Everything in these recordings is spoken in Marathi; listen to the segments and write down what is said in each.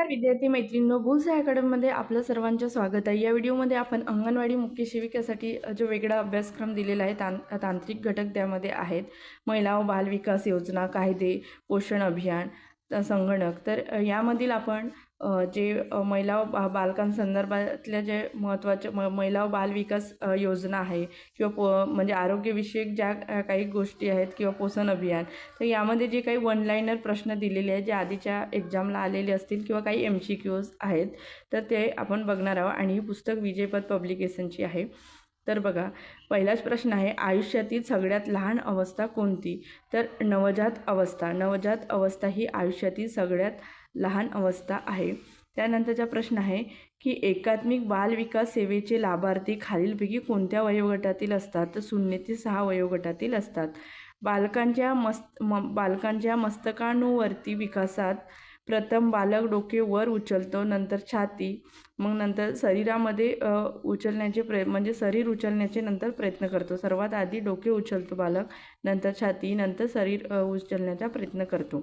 नमस्कार विद्यार्थी मैत्रिणींनो बुल्स अकॅडमीमध्ये आपलं सर्वांचं स्वागत आहे. या व्हिडिओमध्ये आपण अंगणवाडी मुख्य सेविकेसाठी जो वेगळा अभ्यासक्रम दिलेला आहे तां तांत्रिक घटक त्यामध्ये आहेत. महिला व बाल विकास योजना कायदे पोषण अभियान संगणक. तर यामधील आपण जे महिला बा बालकांसंदर्भातल्या जे महत्त्वाच्या म महिला बाल विकास योजना आहे किंवा पो म्हणजे आरोग्यविषयक ज्या काही गोष्टी आहेत किंवा पोषण अभियान तर यामध्ये जे काही वन लाईनर प्रश्न दिलेले आहेत जे आधीच्या एक्झामला आलेले असतील किंवा काही एम सी क्यूज आहेत तर ते आपण बघणार आहोत. आणि ही पुस्तक विजयपद पब्लिकेशनची आहे. तर बघा पहिलाच प्रश्न आहे आयुष्यातील सगळ्यात लहान अवस्था कोणती? तर नवजात अवस्था. नवजात अवस्था ही आयुष्यातील सगळ्यात लहान अवस्था आहे. त्यानंतरचा प्रश्न आहे की एकात्मिक बाल विकास सेवेचे लाभार्थी खालीलपैकी कोणत्या वयोगटातील असतात? तर शून्य ते सहा वयोगटातील असतात. बालकांच्या मस्त म बालकांच्या मस्तकानुवर्ती विकासात प्रथम बालक डोके वर उचलतो नंतर छाती मग नंतर शरीरामध्ये उचलण्याचे प्रय म्हणजे शरीर उचलण्याचे नंतर प्रयत्न करतो. सर्वात आधी डोके उचलतो बालक नंतर छाती नंतर शरीर उचलण्याचा प्रयत्न करतो.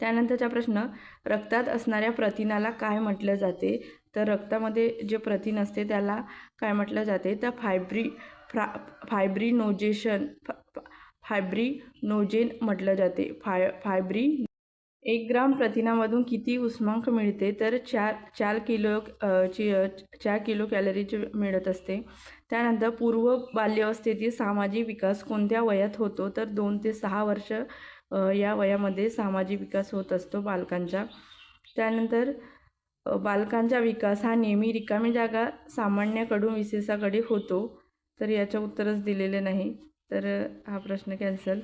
त्यानंतरचा प्रश्न रक्तात असणाऱ्या प्रथिनाला काय म्हटलं जाते? तर रक्तामध्ये जे प्रथिन असते त्याला काय म्हटलं जाते? तर फायब्री फ्रा फायब्रिनोजेशन फायब्रिनोजेन म्हटलं जाते. फाय फायब्री एक ग्राम प्रथिनामधून किती उष्मांक मिळते? तर चार चार किलो ची चार किलो कॅलरीचे मिळत असते. त्यानंतर पूर्व बाल्यावस्थेतील सामाजिक विकास कोणत्या वयात होतो? तर दोन ते सहा वर्ष या वयामध्ये सामाजिक विकास होत असतो बालकांचा. त्यानंतर बालकांचा विकास हा नेहमी रिकामी जागा सामान्याकडून विशेषाकडे होतो तर याचं उत्तरच दिलेले नाही. तर हा प्रश्न कॅन्सल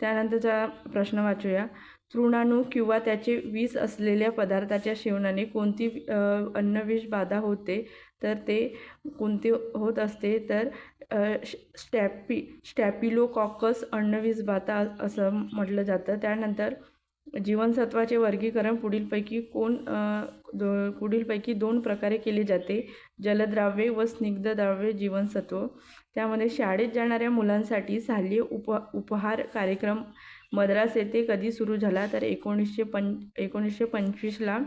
त्यानंतरचा प्रश्न वाचूया. तृणाणू किंवा त्याचे विष असलेल्या पदार्थाच्या सेवनाने कोणती अन्नविष बाधा होते? तर ते कोणते होत असते? तर स्टॅपी स्टॅपिलोकॉकस अण्णवीस बाता असं म्हटलं जातं. त्यानंतर जीवनसत्वाचे वर्गीकरण पुढीलपैकी कोण दो पुढीलपैकी दोन प्रकारे केले जाते. जलद्राव्ये व स्निग्धद्राव्ये जीवनसत्व. त्यामध्ये शाळेत जाणाऱ्या मुलांसाठी साल्य उप उपहार कार्यक्रम मद्रास येथे कधी सुरू झाला? तर एकोणीसशे पं एकोणीसशे पंचवीसला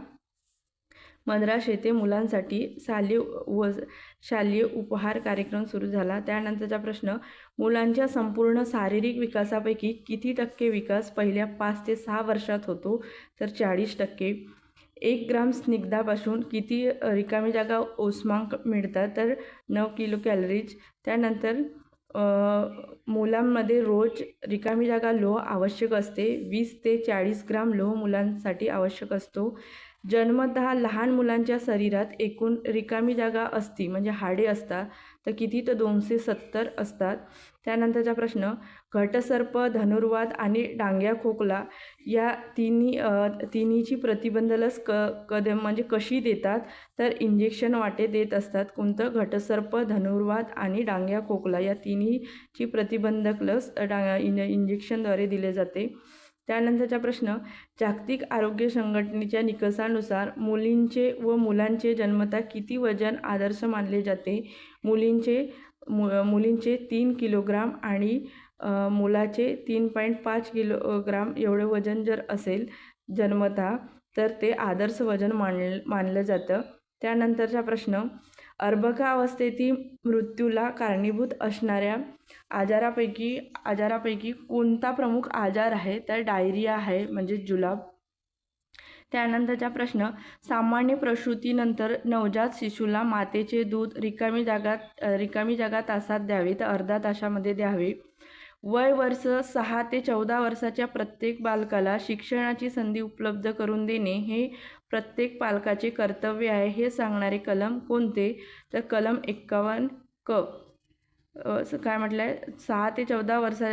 मद्रास येथे मुलांसाठी शालेय व शालेय उपहार कार्यक्रम सुरू झाला. त्यानंतरचा प्रश्न मुलांच्या संपूर्ण शारीरिक विकासापैकी किती टक्के विकास पहिल्या पाच ते सहा वर्षात होतो? तर चाळीस टक्के. एक ग्राम स्निग्धापासून किती रिकामी जागा ओस्मांक मिळतात? तर नऊ किलो कॅलरीज. त्यानंतर मुलांमध्ये रोज रिकामी जागा लोह आवश्यक असते. वीस ते चाळीस ग्राम लोह मुलांसाठी आवश्यक असतो. जन्मतः लहान मुलांच्या शरीरात एकूण रिकामी जागा असती म्हणजे हाडे असतात तर किती तर दोनशे सत्तर असतात. त्यानंतरचा प्रश्न घटसर्प धनुर्वात आणि डांग्या खोकला या तिन्ही तिन्हीची प्रतिबंध लस क कद म्हणजे कशी देतात? तर इंजेक्शन वाटे देत असतात. कोणतं? घटसर्प धनुर्वात आणि डांग्या खोकला या तिन्हीची प्रतिबंधक लस डा इंज इंजेक्शनद्वारे दिले जाते. त्यानंतरचा प्रश्न जागतिक आरोग्य संघटनेच्या निकषानुसार मुलींचे व मुलांचे जन्मता किती वजन आदर्श मानले जाते? मुलींचे मु मुलींचे तीन किलोग्राम आणि मुलाचे तीन पॉईंट पाच किलोग्राम एवढे वजन जर असेल जन्मता तर ते आदर्श वजन मान मानलं जातं. त्यानंतरचा प्रश्न अर्भकावस्थेतील मृत्यूला कारणीभूत असणाऱ्या आजारापैकी आजारापैकी कोणता प्रमुख आजार आहे? तर डायरिया आहे म्हणजे जुलाब. त्यानंतरचा प्रश्न सामान्य प्रसूतीनंतर नवजात शिशूला मातेचे दूध रिकामी जागात रिकामी जागा तासात द्यावे तर अर्धा तासामध्ये द्यावे. वय वर्ष सहा ते चौदा वर्षाच्या प्रत्येक बालकाला शिक्षणाची संधी उपलब्ध करून देणे हे प्रत्येक पालकाचे कर्तव्य आहे. हे सांगणारे कलम कोणते? तर कलम एक्कावन्न क. काय म्हटलं आहे सहा ते चौदा वर्षा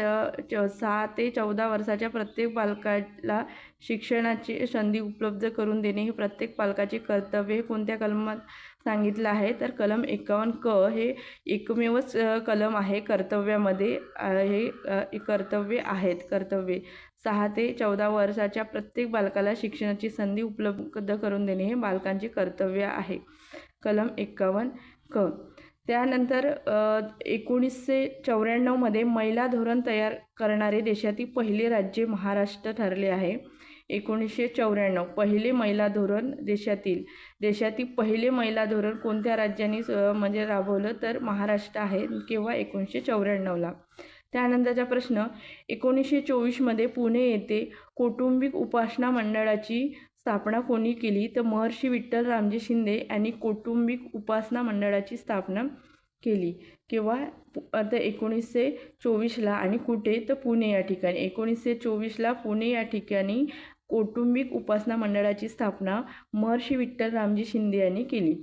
च- सहा ते चौदा वर्षाच्या प्रत्येक बालकाला शिक्षणाची संधी उपलब्ध करून देणे हे प्रत्येक पालकाचे कर्तव्य हे कोणत्या कलमात सांगितलं आहे? तर कलम एकावन्न क हे एकमेवच कलम आहे. कर्तव्यामध्ये हे कर्तव्य आहेत. कर्तव्ये. सहा ते चौदा वर्षाच्या प्रत्येक बालकाला शिक्षणाची संधी उपलब्ध करून देणे हे बालकांचे कर्तव्य आहे. कलम एकावन्न क. त्यानंतर एकोणीसशे चौऱ्याण्णवमध्ये महिला धोरण तयार करणारे देशातील पहिले राज्य महाराष्ट्र ठरले आहे. एकोणीसशे चौऱ्याण्णव पहिले महिला धोरण देशातील देशातील पहिले महिला धोरण कोणत्या राज्यांनी म्हणजे राबवलं तर महाराष्ट्र आहे किंवा एकोणीसशे चौऱ्याण्णवला त्यानंतरचा प्रश्न एकोणीसशे चोवीसमध्ये पुणे येथे कौटुंबिक उपासना मंडळाची स्थापना कोणी केली? तर महर्षी विठ्ठल रामजी शिंदे यांनी कौटुंबिक उपासना मंडळाची स्थापना केली. किंवा आता एकोणीसशे चोवीसला. आणि कुठे? तर पुणे या ठिकाणी. एकोणीसशे चोवीसला पुणे या ठिकाणी कौटुंबिक उपासना मंडळाची स्थापना महर्षी विठ्ठल रामजी शिंदे यांनी केली.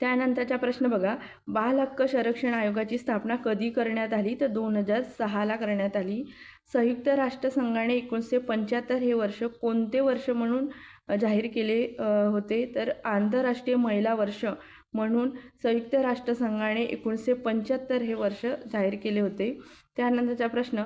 त्यानंतरचा प्रश्न बघा. बाल हक्क संरक्षण आयोगाची स्थापना कधी करण्यात आली? तर दोन हजार सहाला करण्यात आली. संयुक्त राष्ट्रसंघाने एकोणीसशे पंच्याहत्तर हे वर्ष कोणते वर्ष म्हणून जाहीर केले होते? तर आंतरराष्ट्रीय महिला वर्ष म्हणून संयुक्त राष्ट्रसंघाने एकोणीसशे पंच्याहत्तर हे वर्ष जाहीर केले होते. त्यानंतरचा प्रश्न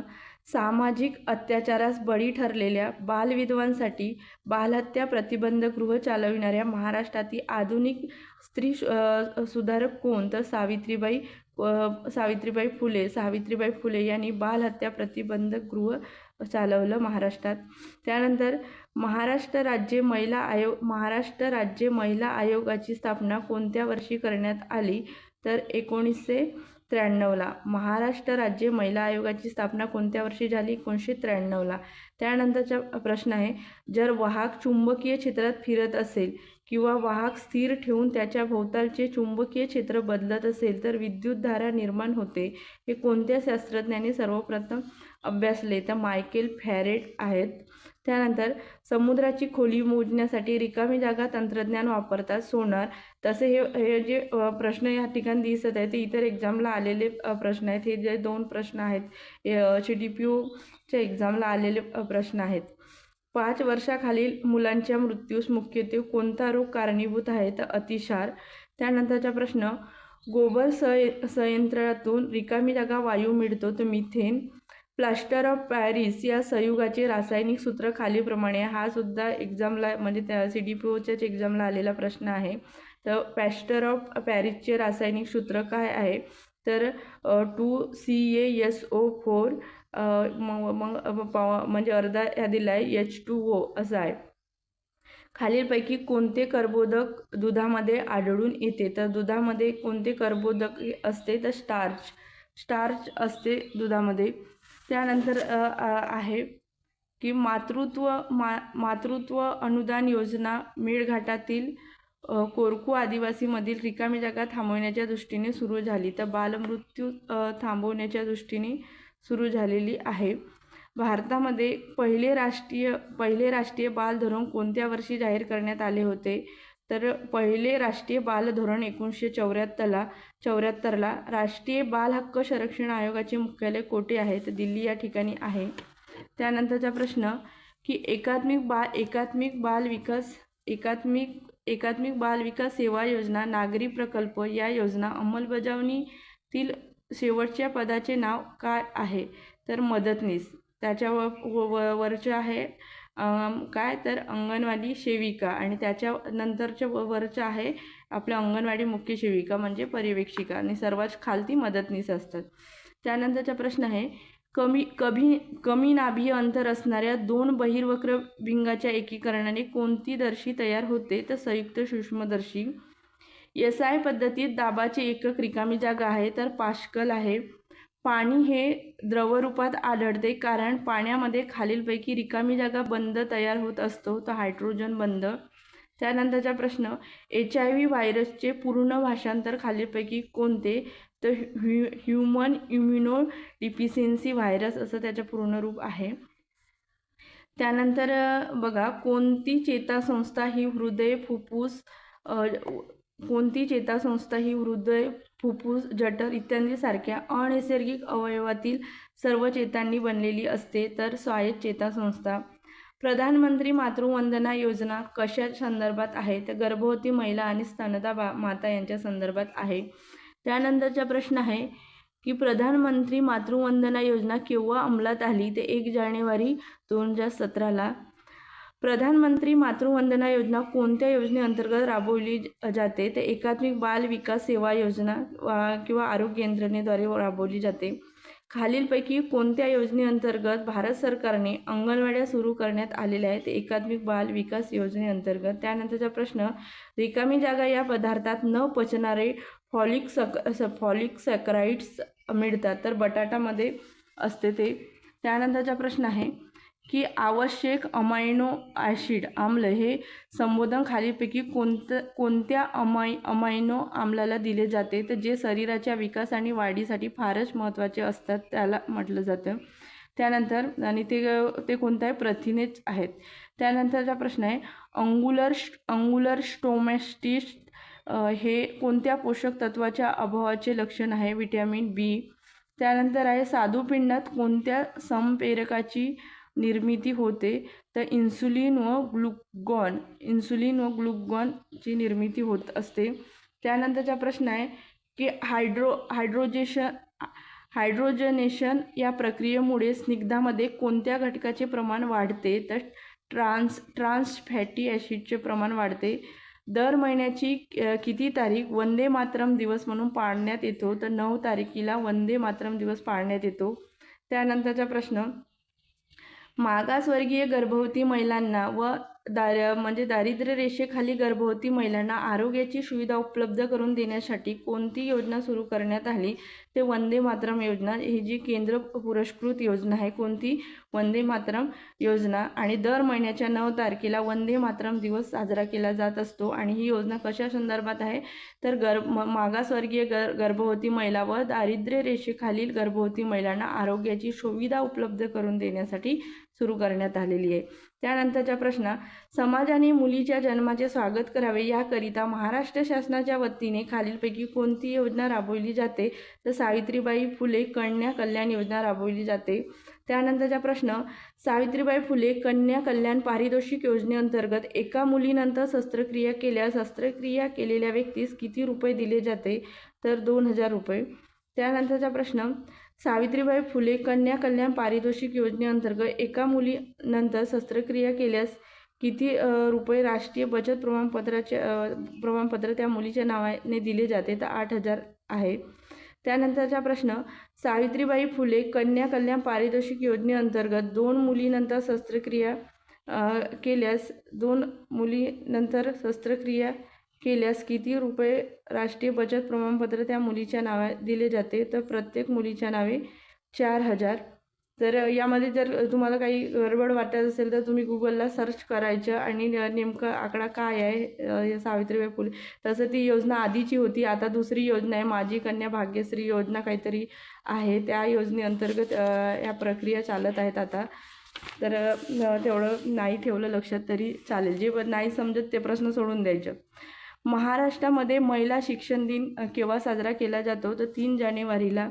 सामाजिक अत्याचारास बळी ठरलेल्या बालविधवांसाठी बालहत्या प्रतिबंध गृह चालविणाऱ्या महाराष्ट्रातील आधुनिक स्त्री सुधारक कोण? तर सावित्रीबाई सावित्रीबाई फुले. सावित्रीबाई फुले यांनी बालहत्या प्रतिबंध गृह चालवलं महाराष्ट्रात. त्यानंतर महाराष्ट्र राज्य महिला आयोग महाराष्ट्र राज्य महिला आयोगाची स्थापना कोणत्या वर्षी करण्यात आली? तर एकोणीसशे त्र्याण्णवला महाराष्ट्र राज्य महिला आयोगाची स्थापना कोणत्या वर्षी झाली? एकोणीसशे त्र्याण्णवला त्यानंतरचा प्रश्न आहे जर वाहक चुंबकीय क्षेत्रात फिरत असेल किंवा वाहक स्थिर ठेवून त्याच्या भोवतालचे चुंबकीय क्षेत्र बदलत असेल तर विद्युतधारा निर्माण होते हे कोणत्या शास्त्रज्ञांनी सर्वप्रथम अभ्यासले? तर मायकेल फॅरेट आहेत. त्यानंतर समुद्राची खोली मोजण्यासाठी रिकामी जागा तंत्रज्ञान वापरतात. सोनार तसे हे हे जे प्रश्न या ठिकाणी दिसत आहेत ते इतर एक्झामला आलेले प्रश्न आहेत. हे जे दोन प्रश्न आहेत सी डी पी ओच्या एक्झामला आलेले प्रश्न आहेत. पाच वर्षाखालील मुलांच्या मृत्यूस मुख्यत्वे कोणता रोग कारणीभूत आहे? तर अतिसार. त्यानंतरचा प्रश्न गोबर सय संयंत्रातून रिकामी जागा वायू मिळतो तर मिथेन. प्लास्टर ऑफ पॅरिस या संयुगाचे रासायनिक सूत्र खालीप्रमाणे हा सुद्धा एक्झामला म्हणजे त्या सी डी पी ओच्याच एक्झामला आलेला प्रश्न आहे. तर प्लॅस्टर ऑफ पॅरिसचे रासायनिक सूत्र काय आहे? तर two C A S O four मग मग म्हणजे अर्धा ह्या दिला आहे एच टू ओ असं आहे. खालीलपैकी कोणते कर्बोदक दुधामध्ये आढळून येते? तर दुधामध्ये कोणते कर्बोदक असते? तर स्टार्च स्टार्च असते दुधामध्ये. त्यानंतर आहे की मातृत्व मा मातृत्व अनुदान योजना मेळघाटातील कोरकू आदिवासीमधील रिकामी जागा थांबवण्याच्या दृष्टीने सुरू झाली. तर बालमृत्यू थांबवण्याच्या दृष्टीने सुरू झालेली आहे. भारतामध्ये पहिले राष्ट्रीय पहिले राष्ट्रीय बाल धोरण कोणत्या वर्षी जाहीर करण्यात आले होते? तर पहिले राष्ट्रीय बाल धोरण एकोणीसशे चौऱ्याहत्तरला चौऱ्याहत्तरला राष्ट्रीय बाल हक्क संरक्षण आयोगाचे मुख्यालय कोठे आहे? तर दिल्ली या ठिकाणी आहे. त्यानंतरचा प्रश्न की एकात्मिक बा एकात्मिक बाल विकास एकात्मिक एकात्मिक बाल विकास सेवा योजना नागरी प्रकल्प या योजना अंमलबजावणीतील शेवटच्या पदाचे नाव काय आहे? तर मदतनीस. त्याच्या व व- आहे काय तर अंगणवाडी सेविका आणि त्याच्या नंतरच्या व- आहे आपल्या अंगणवाडी मुख्य सेविका म्हणजे पर्यवेक्षिका आणि सर्वात खालती मदतनीस असतात. त्यानंतरचा प्रश्न आहे कमी कमी कमी नाभीय अंतर असणाऱ्या दोन बहिर्वक्र भिंगाच्या एकीकरणाने कोणती दर्शी तयार होते? तर संयुक्त सूक्ष्मदर्शी. एस आय पद्धतीत दाबाचे एकक रिकामी जागा आहे तर पाश्कल आहे. पाणी हे द्रवरूपात आढळते कारण पाण्यामध्ये खालीलपैकी रिकामी जागा बंद तयार होत असतो तर हायड्रोजन बंद. त्यानंतरचा प्रश्न एच आय व्ही व्हायरसचे पूर्ण भाषांतर खालीलपैकी कोणते? तर hu human immunodeficiency virus असं त्याचं पूर्ण रूप आहे. त्यानंतर बघा कोणती चेतासंस्था ही हृदय फुफ्फुस कोणती चेतासंस्था ही हृदय फुफ्फुस जठर इत्यादीसारख्या अनैसर्गिक अवयवातील सर्व चेतांनी बनलेली असते तर स्वायत्त चेतासंस्था प्रधानमंत्री मातृवंदना योजना कशा संदर्भात आहे? तर गर्भवती महिला आणि स्तनदा बा माता यांच्या संदर्भात आहे. त्यानंतरचा प्रश्न आहे की प्रधानमंत्री मातृवंदना योजना केव्हा अंमलात आली? ते एक जानेवारी दोन हजार सतराला प्रधानमंत्री मातृवंदना योजना कोणत्या योजनेअंतर्गत राबवली जाते? ते एकात्मिक बाल विकास सेवा योजना वा- किंवा आरोग्य यंत्रणेद्वारे राबवली जाते. खालीलपैकी कोणत्या योजनेअंतर्गत भारत सरकारने अंगणवाड्या सुरू करण्यात आलेल्या आहेत? एकात्मिक बाल विकास योजनेअंतर्गत. त्यानंतरचा प्रश्न रिकामी जागा या पदार्थात न पचणारे फॉलिक सक फॉलिक सॅकराइड्स मिळतात तर बटाटामध्ये असते ते. त्यानंतरचा प्रश्न आहे की आवश्यक अमायनो ॲसिड आम्ल हे संबोधन खालीपैकी कोणतं कोणत्या अमाय अमायनो आम्लाला दिले जाते? तर जे शरीराच्या विकास आणि वाढीसाठी फारच महत्त्वाचे असतात त्याला म्हटलं जातं. त्यानंतर आणि ते ते कोणत्या प्रथिनेच आहेत. त्यानंतरचा प्रश्न आहे अंगुलर अंगुलर स्टोमॅस्टिस्ट हे कोणत्या पोषक तत्वाच्या अभावाचे लक्षण आहे? Vitamin B. त्यानंतर आहे साधूपिंडात कोणत्या संप्रेरकाची निर्मिती होते. तर इन्सुलिन व ग्लुकॉन इन्सुलिन व ग्लुकॉनची निर्मिती होत असते. त्यानंतरचा प्रश्न आहे की हायड्रो हायड्रोजेशन हायड्रोजनेशन या प्रक्रियेमुळे स्निग्धामध्ये कोणत्या घटकाचे प्रमाण वाढते? तर ट्रान्स ट्रान्स फॅटी ॲसिडचे प्रमाण वाढते. दर महिन्याची किती तारीख? वंदे मातरम दिवस म्हणून पाळण्यात येतो. तर नऊ तारखेला वंदे मातरम दिवस पाळण्यात येतो. त्यानंतरचा प्रश्न मागासवर्गीय गर्भवती महिलांना व दार म्हणजे दारिद्र्य रेषेखाली गर्भवती महिलांना आरोग्याची सुविधा उपलब्ध करून देण्यासाठी कोणती योजना सुरू करण्यात आली? ते वंदे मातरम योजना ही जी केंद्र पुरस्कृत योजना आहे कोणती? वंदे मातरम योजना. आणि दर महिन्याच्या नऊ तारखेला वंदे मातरम दिवस साजरा केला जात असतो. आणि ही योजना कशा संदर्भात आहे? तर गर्भ मागासवर्गीय गर गर्भवती महिला व दारिद्र्य रेषेखालील गर्भवती महिलांना आरोग्याची सुविधा उपलब्ध करून देण्यासाठी सुरू करण्यात आलेली आहे. त्यानंतरचा प्रश्न समाजाने मुलीच्या जन्माचे स्वागत करावे याकरिता महाराष्ट्र शासनाच्या वतीने खालीलपैकी कोणती योजना राबवली जाते? तर सावित्रीबाई फुले कन्या कल्याण योजना राबवली जाते. त्यानंतरचा प्रश्न सावित्रीबाई फुले कन्या कल्याण पारितोषिक योजनेअंतर्गत एका मुलीनंतर शस्त्रक्रिया केल्यास शस्त्रक्रिया केलेल्या व्यक्तीस किती रुपये दिले जाते? तर दोन हजार रुपये. त्यानंतरचा प्रश्न सावित्रीबाई फुले कन्या कल्याण पारितोषिक योजनेअंतर्गत एका मुलीनंतर शस्त्रक्रिया केल्यास किती रुपये राष्ट्रीय बचत प्रमाणपत्राचे प्रमाणपत्र त्या मुलीच्या नावाने दिले जाते? तर आठ हजार आहे. त्यानंतरचा प्रश्न सावित्रीबाई फुले कन्या कल्याण पारितोषिक योजनेअंतर्गत दोन मुलीनंतर शस्त्रक्रिया केल्यास दोन मुलीनंतर शस्त्रक्रिया केल्यास किती रुपये राष्ट्रीय बचत प्रमाणपत्र त्या मुलीच्या नावा दिले जाते? तर प्रत्येक मुलीच्या नावे चार हजार. तर यामध्ये जर तुम्हाला काही गडबड वाटत असेल तर तुम्ही गुगलला सर्च करायचं आणि नेमका आकडा काय आहे सावित्रीबाई फुले. तसं ती योजना आधीची होती. आता दुसरी योजना आहे. माझी कन्या भाग्यश्री योजना काहीतरी आहे. त्या योजनेअंतर्गत या प्रक्रिया चालत आहेत आता. तर तेवढं नाही ठेवलं लक्षात तरी चालेल. जे नाही समजत ते प्रश्न सोडून द्यायचं. महाराष्ट्रामध्ये महिला शिक्षण दिन केव्हा साजरा केला जातो? तर तीन जानेवारीला.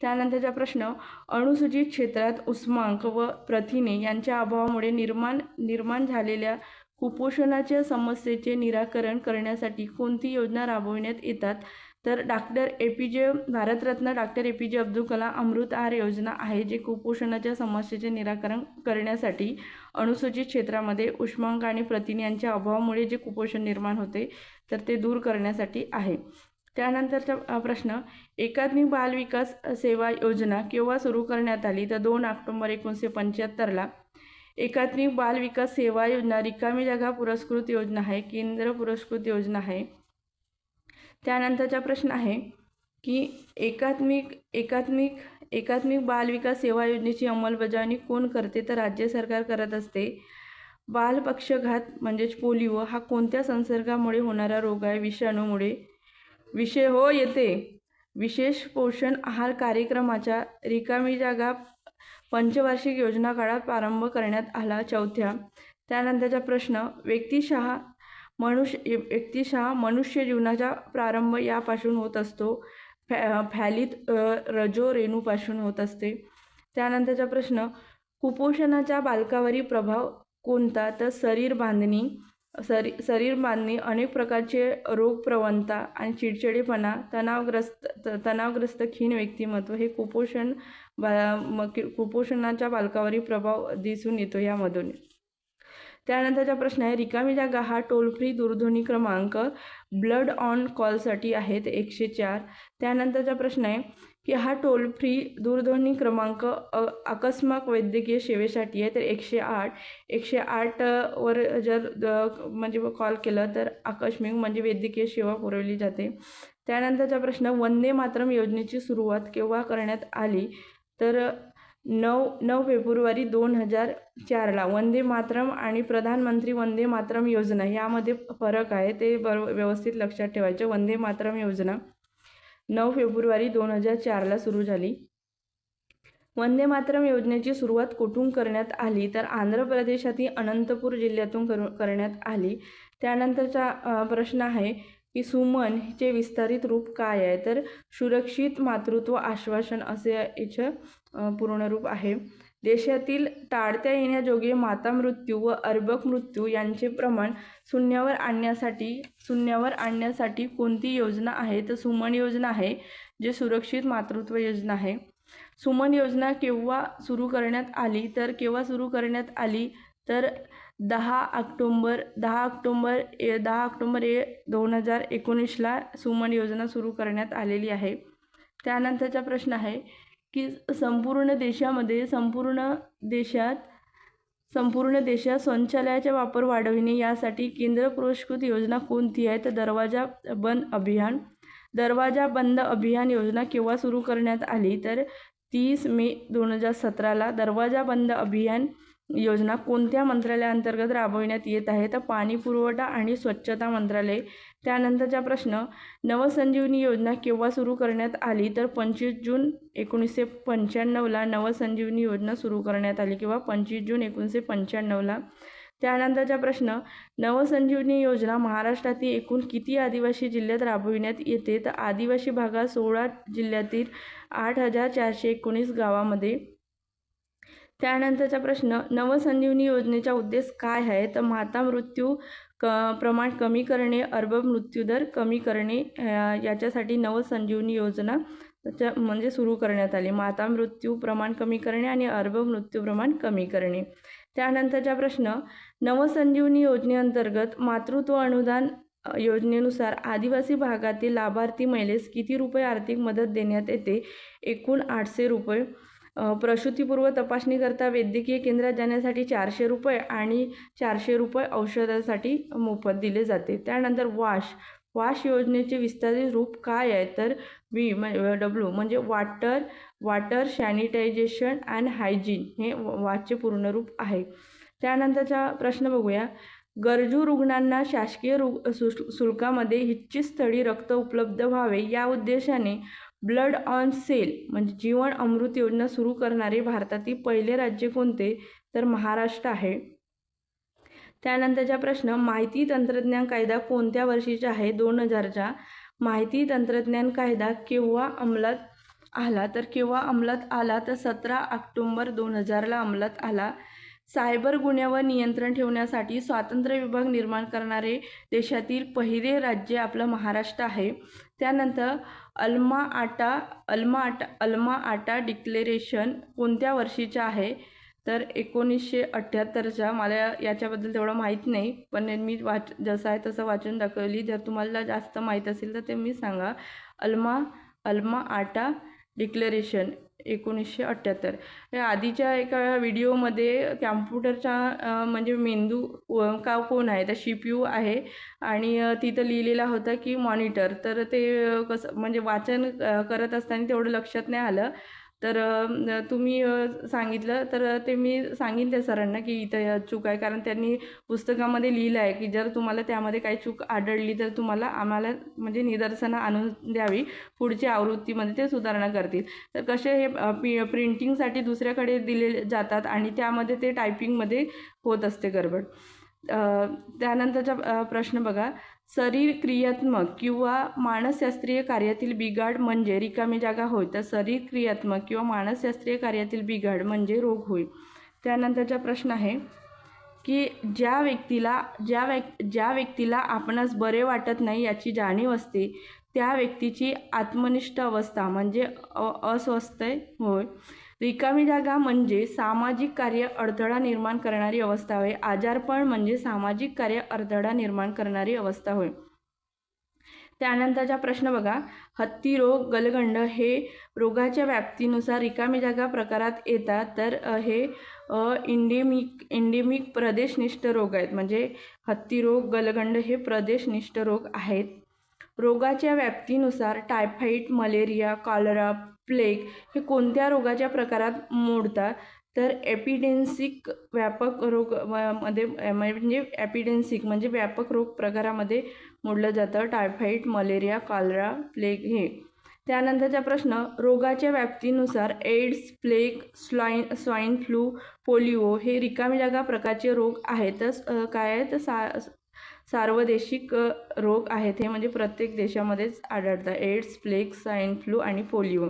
त्यानंतरचा प्रश्न अनुसूचित क्षेत्रात उस्मांक व प्रथिने यांच्या अभावामुळे निर्माण निर्माण झालेल्या कुपोषणाच्या समस्येचे निराकरण करण्यासाठी कोणती योजना राबविण्यात येतात? तर डॉक्टर ए पी जे भारतरत्न डॉक्टर ए पी जे अब्दुल कलाम अमृत आहार योजना आहे जे कुपोषणाच्या समस्येचे निराकरण करण्यासाठी अनुसूचित क्षेत्रामध्ये उष्मांक आणि प्रथिने यांच्या अभावामुळे जे कुपोषण निर्माण होते तर ते दूर करण्यासाठी आहे. त्यानंतरचा प्रश्न एकात्मिक बालविकास सेवा योजना केव्हा सुरू करण्यात आली? तर दोन ऑक्टोंबर एकोणीसशे पंच्याहत्तरला एकात्मिक बालविकास सेवा योजना रिकामी जागा पुरस्कृत योजना आहे केंद्र पुरस्कृत योजना आहे. त्यानंतरचा प्रश्न आहे की एकात्मिक एकात्मिक एकात्मिक बालविकास सेवा योजनेची अंमलबजावणी कोण करते? तर राज्य सरकार करत असते. बालपक्षघात म्हणजेच पोलिओ हा कोणत्या संसर्गामुळे होणारा रोग आहे? विषाणूमुळे. विषय हो येते. विशेष पोषण आहार कार्यक्रमाच्या रिकामी जागा पंचवार्षिक योजना काळात प्रारंभ करण्यात आला चौथ्या. त्यानंतरचा प्रश्न व्यक्तिशः मनुष्य व्यक्तिशः मनुष्य जीवनाचा प्रारंभ यापासून होत असतो. फॅ फॅलित रजो रेणूपासून होत असते. त्यानंतरचा प्रश्न कुपोषणाच्या बालकावरील प्रभाव कोणता? तर शरीर बांधणी शरी शरीर बांधणी अनेक प्रकारचे रोगप्रवणता आणि चिडचिडेपणा तणावग्रस्त तणावग्रस्त खीण व्यक्तिमत्व हे कुपोषण बा कुपोषणाच्या बालकावरील प्रभाव दिसून येतो यामधून. त्यानंतरचा प्रश्न आहे रिकामी जागा हा टोल फ्री दूरध्वनी क्रमांक ब्लड ऑन कॉलसाठी आहेत एकशे चार. त्यानंतरचा प्रश्न आहे की हा टोल फ्री दूरध्वनी क्रमांक आकस्मक वैद्यकीय सेवेसाठी आहे तर एकशे आठ. एकशे आठवर जर म्हणजे कॉल केलं तर आकस्मिक म्हणजे वैद्यकीय सेवा पुरवली जाते. त्यानंतरचा प्रश्न वंदे मातरम योजनेची सुरुवात केव्हा करण्यात आली? तर नऊ नऊ फेब्रुवारी दोन हजार चारला वंदे मातरम आणि प्रधानमंत्री वंदे मातरम योजना यामध्ये फरक आहे. ते बर व्यवस्थित लक्षात ठेवायचे. वंदे मातरम योजना नऊ फेब्रुवारी दोन हजार चारला सुरू झाली. वंदे मातरम योजनेची सुरुवात कुठून करण्यात आली? तर आंध्र प्रदेशातील अनंतपूर जिल्ह्यातून करू करण्यात आली. त्यानंतरचा प्रश्न आहे की सुमनचे विस्तारित रूप काय आहे? तर सुरक्षित मातृत्व आश्वासन असे याचं पूर्णरूप पूर्ण रूप आहे. देशातील टाळत्या येण्याजोगे माता मृत्यू व अर्भक मृत्यू यांचे प्रमाण शून्यावर आणण्यासाठी शून्यावर आणण्यासाठी कोणती योजना आहे? तर सुमन योजना आहे जे सुरक्षित मातृत्व योजना आहे. सुमन योजना केव्हा सुरू करण्यात आली? तर केव्हा सुरू करण्यात आली? तर दहा ऑक्टोंबर दहा ऑक्टोंबर ए दहा ऑक्टोंबर ए दोन हजार एकोणीसला सुमन योजना सुरू करण्यात आलेली आहे. त्यानंतरचा प्रश्न आहे की संपूर्ण देशामध्ये संपूर्ण देशात संपूर्ण देशात शौचालयाचा वापर वाढविणे यासाठी केंद्र पुरस्कृत योजना कोणती आहे? तर दरवाजा बंद अभियान. दरवाजा बंद अभियान योजना केव्हा सुरू करण्यात आली? तर तीस मे दोन हजार सतराला दरवाजा बंद अभियान योजना कोणत्या मंत्रालयाअंतर्गत राबविण्यात येत आहे? तर पाणी पुरवठा आणि स्वच्छता मंत्रालय. त्यानंतरचा प्रश्न नवसंजीवनी योजना केव्हा सुरू करण्यात आली? तर पंचवीस जून एकोणीसशे पंच्याण्णवला नवसंजीवनी योजना सुरू करण्यात आली किंवा पंचवीस जून एकोणीसशे पंच्याण्णवला त्यानंतरचा प्रश्न नवसंजीवनी योजना महाराष्ट्रातील एकूण किती आदिवासी जिल्ह्यात राबविण्यात येते? तर आदिवासी भागात सोळा जिल्ह्यातील आठ हजार चारशे एकोणीस गावामध्ये त्यानंतरचा प्रश्न नवसंजीवनी योजनेचा उद्देश काय आहे? तर माता मृत्यू क प्रमाण कमी करणे अर्भ मृत्यूदर कमी करणे याच्यासाठी नवसंजीवनी योजना त्याच्या म्हणजे सुरू करण्यात आली. माता मृत्यू प्रमाण कमी करणे आणि अर्भ मृत्यू प्रमाण कमी करणे. त्यानंतरचा प्रश्न नवसंजीवनी योजनेअंतर्गत मातृत्व अनुदान योजनेनुसार आदिवासी भागातील लाभार्थी महिलेस किती रुपये आर्थिक मदत देण्यात येते? एकूण आठशे रुपये. प्रसूतीपूर्व तपासणीकरता वैद्यकीय केंद्रात जाण्यासाठी चारशे रुपये आणि चारशे रुपये औषधासाठी मोफत दिले जाते. त्यानंतर वाश वाश योजनेचे विस्तारित रूप काय आहे? तर वी म्हणजे डब्ल्यू म्हणजे water water sanitisation and hygiene हे वाचचे पूर्ण रूप आहे. त्यानंतरचा प्रश्न बघूया. गरजू रुग्णांना शासकीय रु शुल्कामध्ये हिच्ची स्थळी रक्त उपलब्ध व्हावे या उद्देशाने ब्लड ऑन सेल म्हणजे जीवन अमृत योजना सुरू करणारे भारतातील पहिले राज्य कोणते? तर महाराष्ट्र आहे. त्यानंतरचा प्रश्न माहिती तंत्रज्ञान कायदा कोणत्या वर्षीचा आहे? दोन हजारचा माहिती तंत्रज्ञान कायदा केव्हा अंमलात आला? तर केव्हा अंमलात आला? तर सतरा ऑक्टोंबर दोन हजारला अंमलात आला. सायबर गुन्ह्यावर नियंत्रण ठेवण्यासाठी स्वातंत्र्य विभाग निर्माण करणारे देशातील पहिले राज्य आपलं महाराष्ट्र आहे. त्यानंतर अल्मा आटा अल्मा आटा अल्मा आटा डिक्लेरेशन कोणत्या वर्षीचं आहे? तर एकोणीसशे अठ्ठ्याहत्तरच्या मला याच्याबद्दल तेवढं माहीत नाही पण मी वाच जसं आहे तसं वाचून दाखवली. जर तुम्हाला जास्त माहीत असेल तर ते मी सांगा. अल्मा अल्मा आटा डिक्लेरेशन एकोणीसशे अठ्ठ्याहत्तर या आधीच्या एका व्हिडिओमध्ये कॅम्प्युटरचा म्हणजे मेंदू का कोण आहे? तर शी पी यू आहे. आणि तिथं लिहिलेला होता की मॉनिटर. तर ते कसं म्हणजे वाचन करत असताना तेवढं लक्षात नाही आलं. तर तुम्ही सांगितलं तर ते मी सांगीन सरांना की इथं चूक आहे. कारण त्यांनी पुस्तकामध्ये लिहिलं आहे की जर तुम्हाला त्यामध्ये काही चूक आढळली तर तुम्हाला आम्हाला म्हणजे निदर्शनं आणून द्यावी. पुढच्या आवृत्तीमध्ये ते सुधारणा करतील. तर कसे हे पि प्रिंटिंगसाठी दुसऱ्याकडे दिले जातात आणि त्यामध्ये ते टायपिंगमध्ये होत असते गडबड. त्यानंतरचा प्रश्न बघा. शरीर क्रियात्मक किंवा मानसशास्त्रीय कार्यातील बिघाड म्हणजे रिकामी जागा होय तर शरीर क्रियात्मक किंवा मानसशास्त्रीय कार्यातील बिघाड म्हणजे रोग होय. त्यानंतरचा प्रश्न आहे की ज्या व्यक्तीला ज्या व्यक् ज्या व्यक्तीला आपणास बरे वाटत नाही याची जाणीव असते त्या व्यक्तीची आत्मनिष्ठ अवस्था म्हणजे अ अस्वस्थ होय. रिकामी जागा म्हणजे सामाजिक कार्य अडथळा निर्माण करणारी अवस्था होय. आजारपण म्हणजे सामाजिक कार्य अडथळा निर्माण करणारी अवस्था होय. त्यानंतरचा प्रश्न बघा. हत्ती रोग गलगंड हे रोगाच्या व्याप्तीनुसार रिकामी जागा प्रकारात येतात. तर हे इंडेमिक इंडेमिक प्रदेशनिष्ठ रोग आहेत. म्हणजे हत्ती रोग गलगंड हे प्रदेशनिष्ठ रोग आहेत. रोगाच्या व्याप्तीनुसार टायफाईड मलेरिया कॉलरा प्लेग हे कोणत्या रोगाच्या प्रकारात मोडतात? तर एपिडेन्सिक व्यापक रोगमध्ये म्हणजे एपिडेन्सिक म्हणजे व्यापक रोग प्रकारामध्ये मोडलं जातं. टायफाईड मलेरिया कालरा प्लेग हे. त्यानंतरचा प्रश्न रोगाच्या व्याप्तीनुसार AIDS plague swine swine flu polio हे रिकामी जागा प्रकारचे रोग आहेतच. अ, काय आहेत? सा सार्वदेशिक रोग आहेत हे म्हणजे प्रत्येक देशामध्येच आढळतात. एड्स प्लेग स्वाईन फ्लू आणि पोलिओ.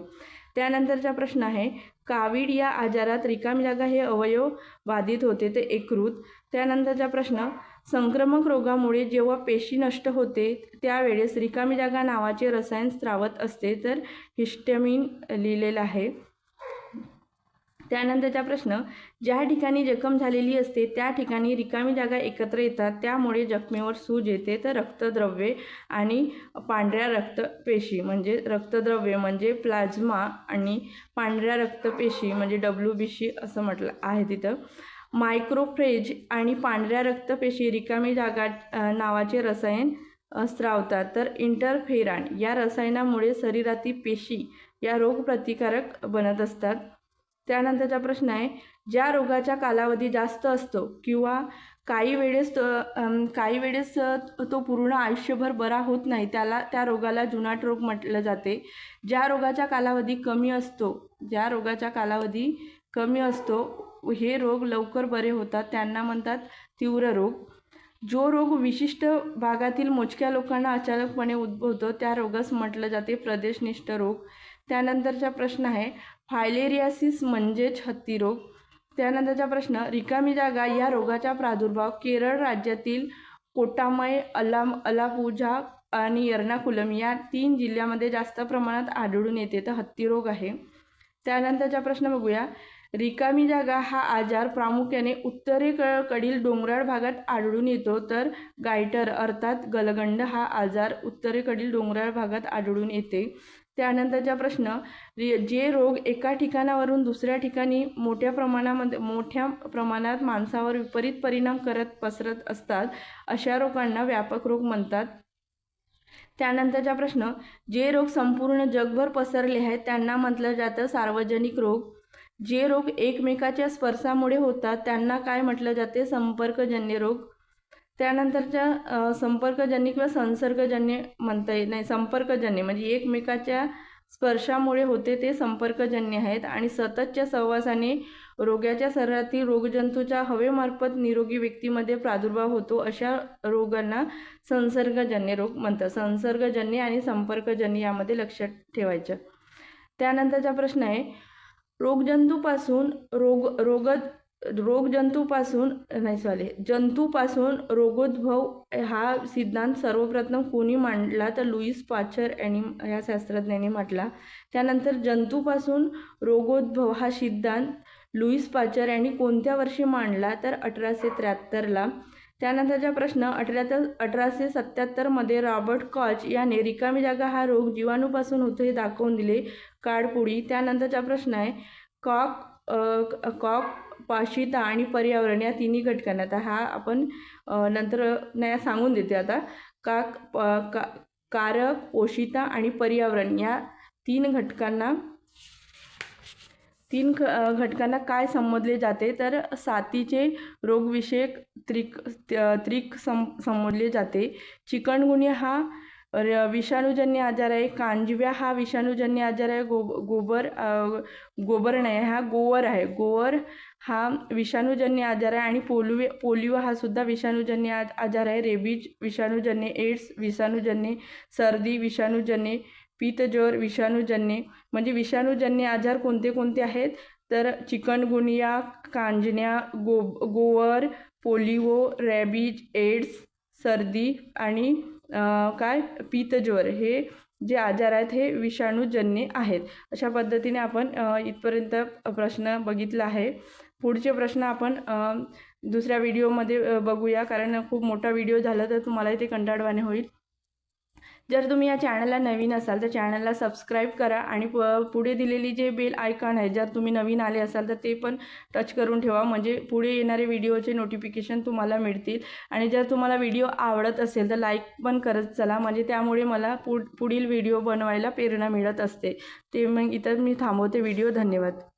त्यानंतरचा प्रश्न आहे कावीड या आजारात रिकामी जागा हे अवयव बाधित होते ते एकरूत. त्यानंतरचा प्रश्न संक्रमक रोगामुळे जेव्हा पेशी नष्ट होते त्यावेळेस रिकामी जागा नावाचे रसायन स्रावत असते तर हिस्टमिन लिहिलेलं आहे. त्यानंतरचा प्रश्न ज्या ठिकाणी जखम झालेली असते त्या ठिकाणी रिकामी जागा एकत्र येतात. त्यामुळे जखमेवर सूज येते. तर रक्तद्रव्ये आणि पांढऱ्या रक्तपेशी म्हणजे रक्तद्रव्य म्हणजे प्लाझ्मा आणि पांढऱ्या रक्तपेशी म्हणजे डब्ल्यू बी सी असं म्हटलं आहे तिथं. मायक्रोफ्रेज आणि पांढऱ्या रक्तपेशी रिकामी जागा नावाचे रसायन स्त्रावतात स्रावतात. तर इंटरफेरान या रसायनामुळे शरीरातील पेशी या रोगप्रतिकारक बनत असतात. त्यानंतरचा प्रश्न आहे ज्या रोगाचा कालावधी जास्त असतो किंवा काही वेळेस काही वेळेस तो पूर्ण आयुष्यभर बरा होत नाही त्याला त्या रोगाला जुनाट रोग म्हटलं जाते. ज्या रोगाचा कालावधी कमी असतो ज्या रोगाचा कालावधी कमी असतो हे रोग लवकर बरे होतात त्यांना म्हणतात तीव्र रोग. जो रोग विशिष्ट भागातील मोजक्या लोकांना अचानकपणे उद्भवतो त्या रोगास म्हटलं जाते प्रदेशनिष्ठ रोग. त्यानंतरचा प्रश्न आहे फायलेरियासिस म्हणजेच हत्तीरोग त्यानंतरचा प्रश्न रिकामी जागा या रोगाचा प्रादुर्भाव केरळ राज्यातील कोटामय अलाम अलापुझा आणि एर्नाकुलम या तीन जिल्ह्यामध्ये जास्त प्रमाणात आढळून येते. तर हत्तीरोग आहे. त्यानंतरचा प्रश्न बघूया. रिकामी जागा हा आजार प्रामुख्याने उत्तरेकडील डोंगराळ भागात आढळून येतो. तर गायटर अर्थात गलगंड हा आजार उत्तरेकडील डोंगराळ भागात आढळून येते. त्यानंतरचा प्रश्न जे रोग एका ठिकाणावरून दुसऱ्या ठिकाणी मोठ्या प्रमाणामध्ये मोठ्या प्रमाणात माणसावर विपरीत परिणाम करत पसरत असतात अशा रोगांना व्यापक रोग म्हणतात. त्यानंतरचा प्रश्न जे रोग संपूर्ण जगभर पसरले आहेत त्यांना म्हटलं जातं सार्वजनिक रोग. जे रोग एकमेकाच्या स्पर्शामुळे होतात त्यांना काय म्हटलं जाते? संपर्कजन्य रोग. त्यानंतरच्या संपर्कजन्य किंवा संसर्गजन्य म्हणता येत नाही संपर्कजन्य म्हणजे एकमेकाच्या स्पर्शामुळे होते ते संपर्कजन्य आहेत आणि सततच्या सहवासाने रोगाच्या शरीरातील रोगजंतूच्या हवेमार्फत निरोगी व्यक्तीमध्ये प्रादुर्भाव होतो अशा रोगांना संसर्गजन्य रोग म्हणतात. संसर्गजन्य आणि संपर्कजन्य यामध्ये लक्षात ठेवायचं. त्यानंतरचा प्रश्न आहे रोगजंतूपासून रोग रोग रोगजंतूपासून नाही सॉरी जंतूपासून रोगोद्भव हा सिद्धांत सर्वप्रथम कोणी मांडला तर लुईस पाचर यांनी या शास्त्रज्ञांनी म्हटला त्यानंतर जंतूपासून रोगोद्भव हा सिद्धांत लुईस पाचर यांनी कोणत्या वर्षी मांडला तर अठराशे त्र्याहत्तरला त्यानंतरचा प्रश्न अठराहत्तर अठराशे सत्याहत्तरमध्ये रॉबर्ट कॉच याने रिकामी जागा हा रोग जीवाणूपासून होतो हे दाखवून दिले. काडपुडी त्यानंतरचा प्रश्न आहे कॉक कॉक पाशिता आणि पर्यावरण या तिन्ही घटकांना. आता हा आपण नंतर नाही सांगून देते आता. काक प- का कारक पोषिता आणि पर्यावरण या तीन घटकांना तीन ख- घटकांना काय संबोधले जाते? तर साथीचे रोगविषयक त्रिक त्रिक सं संबोधले जाते. चिकनगुन्या हा र- विषाणूजन्य आजार आहे कांजव्या हा विषाणूजन्य आजार आहे गो गोबर गोबर नाही हा गोवर आहे. गोवर हा विषाणूजन्य आजार आहे आणि पोलिओ पोलिओ हा सुद्धा विषाणूजन्य आ- आजार आहे. रेबीज विषाणूजन्य एड्स विषाणूजन्य सर्दी विषाणूजन्य पित्तज्वर विषाणूजन्य म्हणजे विषाणूजन्य आजार कोणते कोणते आहेत? तर चिकनगुनिया कांजण्या गो गोवर पोलिओ रॅबीज एड्स सर्दी आणि काय? पित्तज्वर हे जे आजार आहेत हे विषाणूजन्य आहेत. अशा पद्धतीने आपण इथपर्यंत प्रश्न बघितला आहे. पुढचे प्रश्न आपण दुसऱ्या व्हिडिओमध्ये बघूया. कारण खूप मोठा व्हिडिओ झाला तर तुम्हाला इथे कंटाळवाणे होईल. जर तुम्ही या चॅनलला नवीन असाल तर चॅनलला सबस्क्राईब करा आणि प पुढे दिलेली जे बेल आयकॉन आहे जर तुम्ही नवीन आले असाल तर ते पण टच करून ठेवा. म्हणजे पुढे येणारे व्हिडिओचे नोटिफिकेशन तुम्हाला मिळतील. आणि जर तुम्हाला व्हिडिओ आवडत असेल तर लाईक पण करत चला. म्हणजे त्यामुळे मला पुढ पुढील व्हिडिओ बनवायला प्रेरणा मिळत असते. ते मग इतर मी थांबवते. व्हिडिओ धन्यवाद.